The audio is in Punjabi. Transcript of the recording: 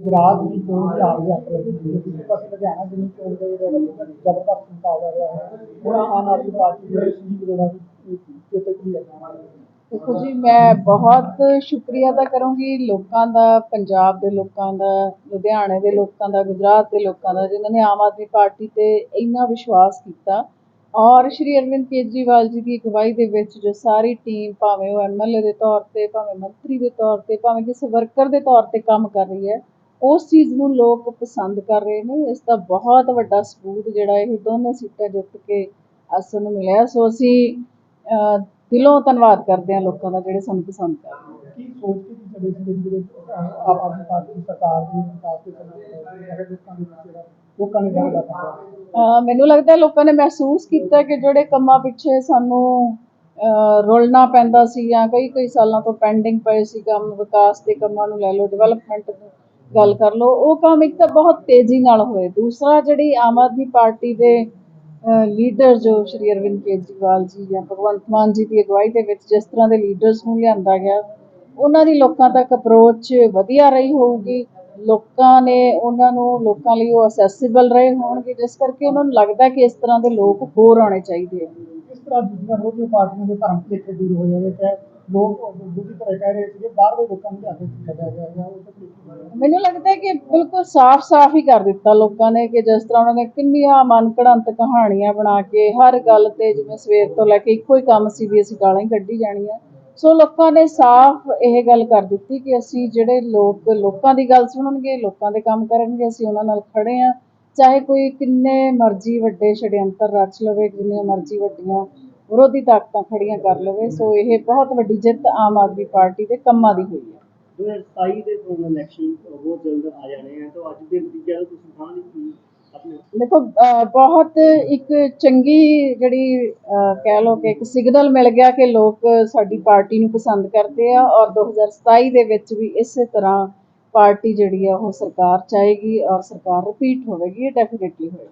ਗੁਜਰਾਤ ਦੀ ਚੋਣ ਦੀ ਹਾਲ ਦੀ ਆਪਣੇ ਦੂਜੇ ਪਾਸੇ ਲੁਧਿਆਣਾ ਦੀ ਚੋਣ ਦੇ ਜ਼ਬਰਦਸਤ ਮੁਕਾਬਲਾ ਰਿਹਾ ਹੈ ਹੁਣ ਆਮ ਆਦਮੀ ਪਾਰਟੀ ਦੇ ਸ਼ਹੀਦ ਰੋੜਾ ਦੀ ਕਿਤੇ ਕੀ ਦੇਖੋ ਜੀ, ਮੈਂ ਬਹੁਤ ਸ਼ੁਕਰੀਆ ਅਦਾ ਕਰੂੰਗੀ ਲੋਕਾਂ ਦਾ, ਪੰਜਾਬ ਦੇ ਲੋਕਾਂ ਦਾ, ਲੁਧਿਆਣੇ ਦੇ ਲੋਕਾਂ ਦਾ, ਗੁਜਰਾਤ ਦੇ ਲੋਕਾਂ ਦਾ, ਜਿਨ੍ਹਾਂ ਨੇ ਆਮ ਆਦਮੀ ਪਾਰਟੀ ਤੇ ਇੰਨਾ ਵਿਸ਼ਵਾਸ ਕੀਤਾ। ਔਰ ਸ਼੍ਰੀ ਅਰਵਿੰਦ ਕੇਜਰੀਵਾਲ ਜੀ ਦੀ ਅਗਵਾਈ ਦੇ ਵਿੱਚ ਜੋ ਸਾਰੀ ਟੀਮ ਭਾਵੇਂ ਉਹ ਐਮਐਲਏ ਦੇ ਤੌਰ ਤੇ, ਭਾਵੇਂ ਮੰਤਰੀ ਦੇ ਤੌਰ ਤੇ, ਭਾਵੇਂ ਕਿਸੇ ਵਰਕਰ ਦੇ ਤੌਰ ਤੇ ਕੰਮ ਕਰ ਰਹੀ ਹੈ ਉਸ ਚੀਜ਼ ਨੂੰ ਲੋਕ ਪਸੰਦ ਕਰ ਰਹੇ ਨੇ ਇਸ ਦਾ ਬਹੁਤ ਵੱਡਾ ਸਬੂਤ ਜਿਹੜਾ ਇਹ ਦੋਨੇ ਸੀਟਾਂ ਜਿੱਤ ਕੇ ਅਸ ਨੂੰ ਮਿਲਿਆ। ਸੋ ਅਸੀਂ ਦਿਲੋਂ ਧੰਨਵਾਦ ਕਰਦੇ ਹਾਂ ਲੋਕਾਂ ਦਾ ਜਿਹੜੇ ਸਾਨੂੰ ਪਸੰਦ ਕਰ ਰਹੇ ਨੇ। ਕੀ ਸੋਚ ਕੇ ਪਾਰਟੀ ਸਰਕਾਰ ਦੀ ਦੇ ਲੋਕਾਂ ਨੇ ਕਰਦਾ ਅਹ ਮੈਨੂੰ ਲੱਗਦਾ ਲੋਕਾਂ ਨੇ ਮਹਿਸੂਸ ਕੀਤਾ ਕਿ ਜਿਹੜੇ ਕੰਮਾਂ ਪਿੱਛੇ ਸਾਨੂੰ ਰੁਲਣਾ ਪੈਂਦਾ ਸੀ ਜਾਂ ਕਈ ਕਈ ਸਾਲਾਂ ਤੋਂ ਪੈਂਡਿੰਗ ਪਏ ਸੀ ਕੰਮ ਵਿਕਾਸ ਦੇ ਕੰਮਾਂ ਨੂੰ ਲੈ ਲਓ ਡਿਵੈਲਪਮੈਂਟ ਗੱਲ ਕਰ ਲਓ, ਉਹ ਕੰਮ ਇੱਕ ਤਾਂ ਬਹੁਤ ਤੇਜ਼ੀ ਨਾਲ ਹੋਏ। ਦੂਸਰਾ, ਜਿਹੜੀ ਆਮ ਆਦਮੀ ਪਾਰਟੀ ਦੇ ਲੀਡਰ ਜੋ ਸ਼੍ਰੀ ਅਰਵਿੰਦ ਕੇਜਰੀਵਾਲ ਜੀ ਜਾਂ ਭਗਵੰਤ ਮਾਨ ਜੀ ਦੀ ਅਗਵਾਈ ਦੇ ਵਿੱਚ ਜਿਸ ਤਰ੍ਹਾਂ ਦੇ ਲੀਡਰਸ ਨੂੰ ਲਿਆਂਦਾ ਗਿਆ, ਉਹਨਾਂ ਦੀ ਲੋਕਾਂ ਤੱਕ ਅਪਰੋਚ ਵਧੀਆ ਰਹੀ ਹੋਊਗੀ। ਲੋਕਾਂ ਨੇ ਉਹਨਾਂ ਨੂੰ, ਲੋਕਾਂ ਲਈ ਉਹ ਅਸੈਸਿਬਲ ਰਹੇ ਹੋਣਗੇ, ਜਿਸ ਕਰਕੇ ਉਹਨਾਂ ਨੂੰ ਲੱਗਦਾ ਕਿ ਇਸ ਤਰ੍ਹਾਂ ਦੇ ਲੋਕ ਹੋਰ ਆਉਣੇ ਚਾਹੀਦੇ ਆ। ਇਸ ਤਰ੍ਹਾਂ ਦੂਜੀਆਂ ਵਿਰੋਧੀ ਪਾਰਟੀਆਂ ਦੇ ਭਰਮ ਭੁਲੇਖੇ ਦੂਰ ਹੋ ਜਾਵੇ ਕਿ ਲੋਕ ਦੂਜੀ ਤਰ੍ਹਾਂ ਕਹਿ ਰਹੇ ਸੀਗੇ ਬਾਹਰ ਦੇ ਲੋਕਾਂ ਨੂੰ ਲਿਆ ਕੇ ਲੱਗਿਆ ਗਿਆ ਜਾਂ ਉਹ ਤਾਂ ਭੁਲੇਖੇ ਮੈਨੂੰ ਲੱਗਦਾ ਹੈ ਕਿ ਬਿਲਕੁਲ ਸਾਫ਼-ਸਾਫ਼ ਹੀ ਕਰ ਦਿੱਤਾ ਲੋਕਾਂ ਨੇ ਕਿ ਜਿਸ ਤਰ੍ਹਾਂ ਉਹਨਾਂ ਨੇ ਕਿੰਨੀਆਂ ਮਨਘੜੰਤ ਕਹਾਣੀਆਂ ਬਣਾ ਕੇ ਹਰ ਗੱਲ ਤੇ ਜਿਵੇਂ ਸਵੇਰ ਤੋਂ ਲੈ ਕੇ ਇੱਕੋ ਹੀ ਕੰਮ ਸੀ ਵੀ ਅਸੀਂ ਗਾਲਾਂ ਹੀ ਕੱਢੀ ਜਾਣੀਆਂ। ਸੋ ਲੋਕਾਂ ਨੇ ਸਾਫ਼ ਇਹ ਗੱਲ ਕਰ ਦਿੱਤੀ ਕਿ ਅਸੀਂ ਜਿਹੜੇ ਲੋਕ ਲੋਕਾਂ ਦੀ ਗੱਲ ਸੁਣਨਗੇ, ਲੋਕਾਂ ਦੇ ਕੰਮ ਕਰਨਗੇ, ਅਸੀਂ ਉਹਨਾਂ ਨਾਲ ਖੜੇ ਆ ਚਾਹੇ ਕੋਈ ਕਿੰਨੇ ਮਰਜ਼ੀ ਵੱਡੇ ਛੜਯੰਤਰ ਰਚ ਲਵੇ, ਜਿੰਨੀਆਂ ਮਰਜ਼ੀ ਵੱਡੀਆਂ ਵਿਰੋਧੀ ਤਾਕਤਾਂ ਖੜੀਆਂ ਕਰ ਲਵੇ ਸੋ ਇਹ ਬਹੁਤ ਵੱਡੀ ਜਿੱਤ ਆਮ ਆਦਮੀ ਪਾਰਟੀ ਦੇ ਕੰਮਾਂ ਦੀ ਹੋਈ ਹੈ। 2027 ਦੇ ਕੋਲ ਇਲੈਕਸ਼ਨ ਬਹੁਤ ਜਲਦ ਆ ਜਾਣੇ ਆ ਤਾਂ ਅੱਜ ਦੇ ਨਤੀਜੇ ਦਾ ਤੁਸੀਂ ਥਾਂ ਦੀ ਕੀ ਆਪਣੇ ਦੇਖੋ ਬਹੁਤ ਇੱਕ ਚੰਗੀ ਜਿਹੜੀ ਕਹਿ ਲਓ ਕਿ ਇੱਕ ਸਿਗਨਲ ਮਿਲ ਗਿਆ ਕਿ ਲੋਕ ਸਾਡੀ ਪਾਰਟੀ ਨੂੰ ਪਸੰਦ ਕਰਦੇ ਆ ਔਰ 2027 ਦੇ ਵਿੱਚ ਵੀ ਇਸੇ ਤਰ੍ਹਾਂ ਪਾਰਟੀ ਜਿਹੜੀ ਆ ਉਹ ਸਰਕਾਰ ਚਾਹੇਗੀ ਔਰ ਸਰਕਾਰ ਰਿਪੀਟ ਹੋਵੇਗੀ ਇਹ ਡੈਫੀਨਿਟਲੀ ਹੋਏਗਾ।